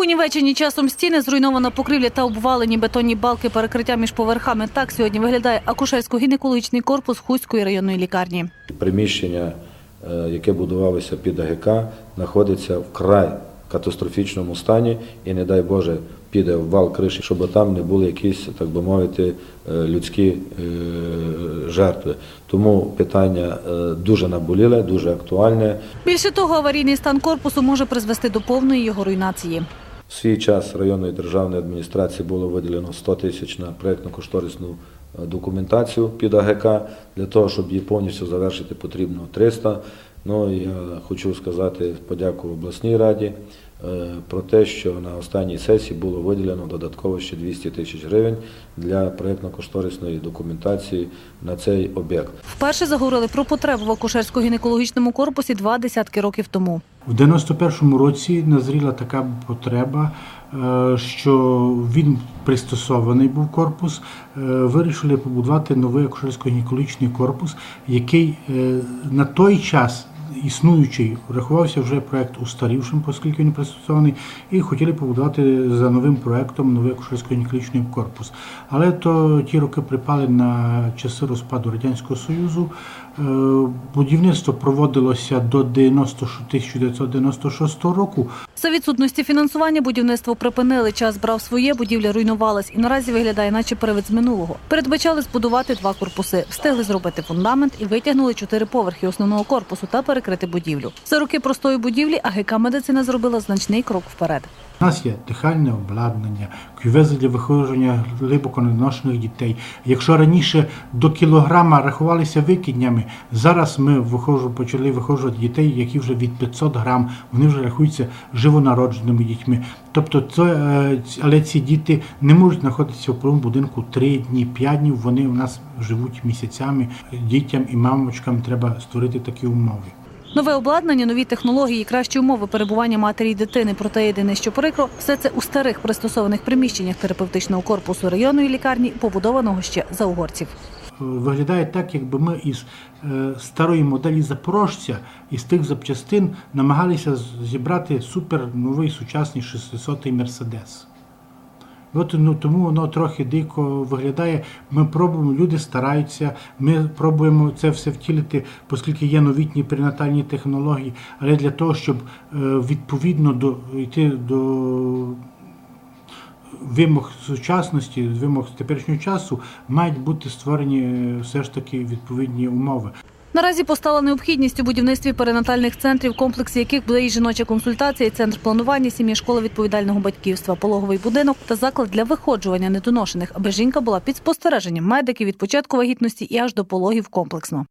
Понівечені часом стіни, зруйнована покрівля та обвалені бетонні балки перекриття між поверхами. Так сьогодні виглядає акушерсько-гінекологічний корпус Хуської районної лікарні. Приміщення, е, яке будувалося під АГК, знаходиться в край катастрофічному стані і, не дай Боже, піде в вал криші, щоб там не були якісь, так би мовити, е, людські е, жертви. Тому питання дуже наболіле, дуже актуальне. Більше того, аварійний стан корпусу може призвести до повної його руйнації. В свій час районної державної адміністрації було виділено 100 тисяч на проєктно-кошторисну е, документацію під АГК. Для того, щоб її повністю завершити, потрібно 300. Ну, я хочу сказати подяку обласній раді е, про те, що на останній сесії було виділено додатково ще 200 тисяч гривень для проєктно-кошторисної документації на цей об'єкт. Вперше заговорили про потребу в акушерсько-гінекологічному корпусі два десятки років тому. У 91-му році назріла така потреба, е, що він пристосований був корпус. Е, Вирішили побудувати новий акушерсько-гінекологічний корпус, який е, на той час. Існуючий рахувався вже проект устарівшим, оскільки він пристосований, і хотіли побудувати за новим проектом новий акушерсько-гінекологічний корпус. Але то ті роки припали на часи розпаду радянського союзу. Е, Будівництво проводилося до 90 1996 року. За відсутності фінансування будівництво припинили. Час брав своє, будівля руйнувалась і наразі виглядає, наче привид з минулого. Передбачали збудувати два корпуси, встигли зробити фундамент і витягнули чотири поверхи основного корпусу та перекрити будівлю. За роки простої будівлі АГК медицина зробила значний крок вперед. У нас є дихальне обладнання, кювези для виходження глибоко недоношених дітей. Якщо раніше до кілограма рахувалися викиднями, зараз ми виходжу, почали виходжувати дітей, які вже від 500 грам, вони вже рахуються живонародженими дітьми. Тобто, це, е, але ці діти не можуть знаходитися в правому будинку 3 дні, 5 днів. Вони у нас живуть місяцями. Дітям і мамочкам треба створити такі умови. Нове обладнання, нові технології, кращі умови перебування матері і дитини. Проте єдине, що прикро, все це у старих пристосованих приміщеннях терапевтичного корпусу районної лікарні, побудованого ще за угорців. Виглядає так, якби ми із е, старої моделі запорожця, із тих запчастин намагалися зібрати супер новий сучасний 600-й Мерседес. От ну, тому воно трохи дико виглядає. Ми пробуємо, люди стараються, ми пробуємо це все втілити, оскільки є новітні перинатальні технології, але для того, щоб е, відповідно до йти до вимог сучасності, вимог теперішнього часу, мають бути створені е, все ж таки відповідні умови. Наразі постала необхідність у будівництві перинатальних центрів, в комплексі яких буде і жіноча консультація, і центр планування, сім'я, школа відповідального батьківства, пологовий будинок та заклад для виходжування недоношених, аби жінка була під спостереженням медиків від початку вагітності і аж до пологів комплексно.